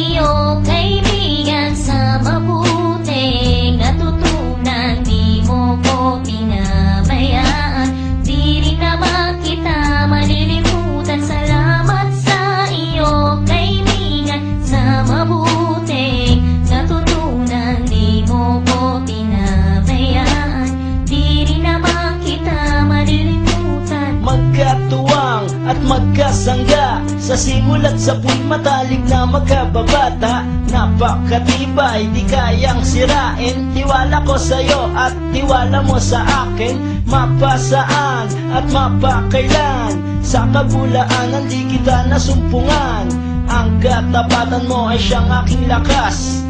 iyo, kaibigan, sa mabuting natutunan. Di mo ko pinabayaan, di rin kita malilimutan. Salamat sa iyo, kaibigan, sa mabuting natutunan. Di mo ko pinabayaan, di rin kita malilimutan. Magkatuwang at magkasangga Sa simulat sa puwing matalik na magkababata. Napakatibay, di kayang sirain. Tiwala ko sa'yo at tiwala mo sa akin. Mapasaan at mapakailan. Sa kabulaanan di kita nasumpungan. Ang katapatan mo ay siyang aking lakas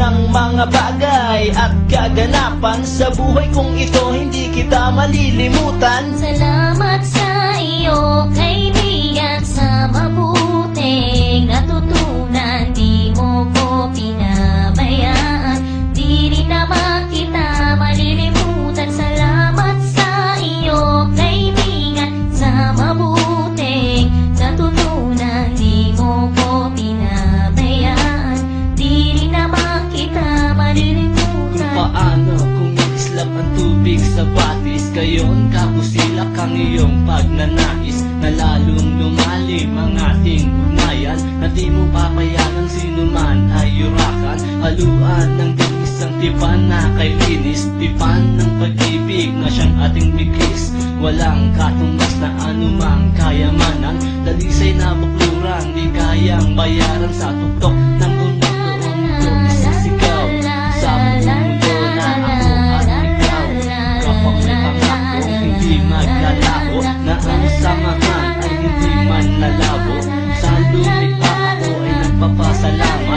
ng mga bagay at kaganapan Sa buhay kong ito hindi kita malilimutan. Salamat sa iyo, kaibigan, tubig sa batis Gayon kapusilak ang iyong pagnanais. Na lalong lumalim ang ating ugnayan Na di mo papayagan sino man ay yurakan. Haluan ng dinis ang tipan na kay linis Tipan ng pag-ibig na siyang ating bigis Walang katumbas na anumang kayamanan Dalisay na bukluran di kayang bayaran sa tuktok pa salamat